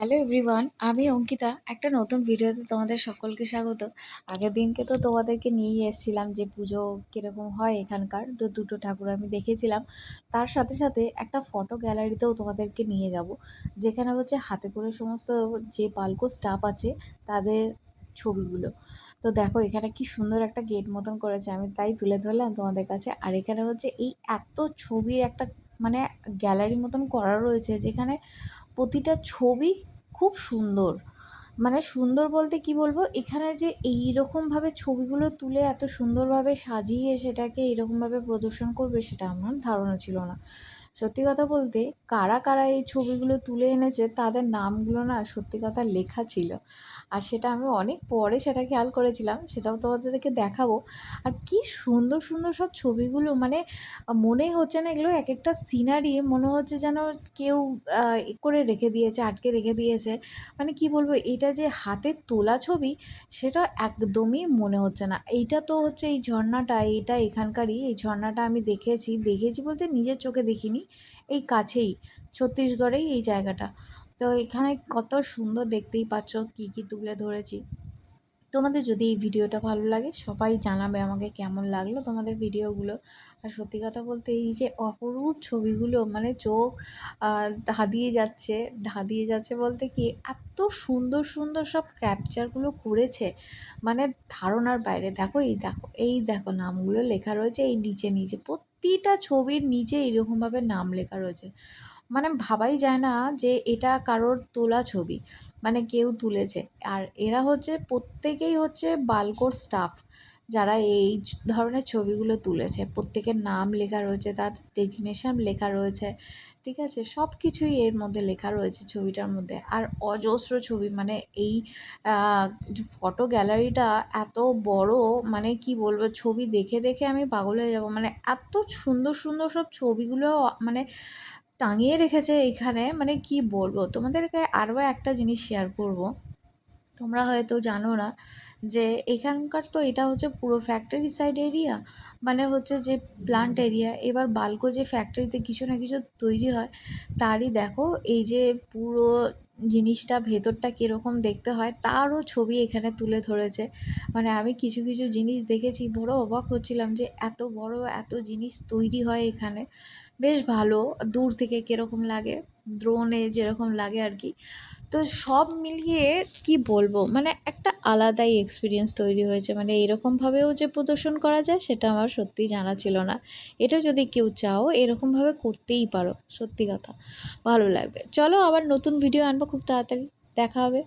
Hello everyone আমি অঙ্কিতা, একটা নতুন ভিডিওতে তোমাদের সকলকে স্বাগত। আগের দিনকে তো তোমাদেরকে নিয়েই এসেছিলাম যে পুজো কীরকম হয় এখানকার, তো দুটো ঠাকুর আমি দেখেছিলাম। তার সাথে সাথে একটা ফটো গ্যালারিতেও তোমাদেরকে নিয়ে যাব, যেখানে হচ্ছে হাতে করে সমস্ত যে পালকো স্টাফ আছে, তাদের ছবিগুলো। তো দেখো, এখানে কি সুন্দর একটা গেট মতন করেছে, আমি তাই তুলে ধরলাম তোমাদের কাছে। আর এখানে হচ্ছে এই এত ছবির একটা মানে গ্যালারি মতন করা রয়েছে, যেখানে প্রতিটা ছবি খুব সুন্দর। মানে সুন্দর বলতে কি বলব? এখানে যে এই রকমভাবে ছবিগুলো তুলে এত সুন্দরভাবে সাজিয়ে সেটাকে এরকমভাবে প্রদর্শন করবে সেটা আমার ধারণা ছিল না। সত্যি কথা বলতে কারা কারা এই ছবিগুলো তুলে এনেছে তাদের নামগুলো না সত্যি কথা লেখা ছিল। আর সেটা আমি অনেক পরে সেটা খেয়াল করেছিলাম, সেটাও তোমাদেরকে দেখাবো। আর কি সুন্দর সুন্দর সব ছবিগুলো মানে মনেই হচ্ছে না এগুলো এক একটা সিনারি মনে হচ্ছে যেন কেউ করে রেখে দিয়েছে, আটকে রেখে দিয়েছে। মানে কি বলব, এটা যে হাতের তোলা ছবি, সেটা একদমই মনে হচ্ছে না। এইটা তো হচ্ছে এই ঝর্ণাটা এইটা এখানকারই, এই ঝর্ণাটা আমি দেখেছি। দেখেছি বলতে নিজের চোখে দেখিনি। এই কাছেই, ছত্তিশগড়েই এই জায়গাটা। তো এখানে কত সুন্দর দেখতেই পাচ্ছ কী কী তুলে ধরেছি। তোমাদের যদি এই ভিডিওটা ভালো লাগে, সবাই জানাবে আমাকে কেমন লাগল তোমাদের ভিডিওগুলো। আর সত্যি কথা বলতে এই যে অপরূপ ছবিগুলো মানে চোখ ধাঁধিয়ে যাচ্ছে ধাঁধিয়ে যাচ্ছে বলতে কি এত সুন্দর সুন্দর সব ক্যাপচারগুলো করেছে। মানে ধারণার বাইরে। দেখো এই দেখো এই দেখো নামগুলো লেখা রয়েছে এই নিচে নিচে। প্রতিটা ছবির নিচে এরকমভাবে নাম লেখা রয়েছে। মানে ভাবাই যায় না যে এটা কারোর তোলা ছবি মানে কেউ তুলেছে। আর এরা হচ্ছে, প্রত্যেকেই হচ্ছে বালকোর স্টাফ যারা এই ধরনের ছবিগুলো তুলেছে। প্রত্যেকের নাম লেখা রয়েছে, তার ডেজিগনেশন লেখা রয়েছে। ঠিক আছে? সব কিছুই এর মধ্যে লেখা রয়েছে ছবিটার মধ্যে। আর অজস্র ছবি মানে এই ফটো গ্যালারিটা এত বড় মানে কি বলব, ছবি দেখে দেখে আমি পাগল হয়ে যাব। মানে এত সুন্দর সুন্দর সব ছবিগুলো মানে টাঙিয়ে রেখেছে এখানে। মানে কি বলব? তোমাদেরকে আরও একটা জিনিস শেয়ার করব। তোমরা হয়তো জানো না যে এখানকার তো এটা হচ্ছে পুরো ফ্যাক্টরি সাইড এরিয়া মানে হচ্ছে যে প্লান্ট এরিয়া এবার বাল্কো যে ফ্যাক্টরিতে কিছু না কিছু তৈরি হয়, তারই দেখো এই যে পুরো জিনিসটা ভেতরটা কীরকম দেখতে হয়, তারও ছবি এখানে তুলে ধরেছে। মানে আমি কিছু কিছু জিনিস দেখেছি, বড় অবাক হচ্ছিলাম যে এত বড় এত জিনিস তৈরি হয় এখানে। বেশ ভালো, দূর থেকে কীরকম লাগে ড্রোনে যেরকম লাগে আর কি। তো সব মিলিয়ে কি বলব? মানে একটা আলাদাই এক্সপিরিয়েন্স তৈরি হয়েছে। মানে এরকমভাবেও যে প্রদর্শন করা যায়, সেটা আমার সত্যিই জানা ছিল না। এটা যদি কেউ চাও এরকমভাবে করতেই পারো। সত্যি কথা। ভালো লাগবে। চলো আবার নতুন ভিডিও আনব, খুব তাড়াতাড়ি। দেখা হবে।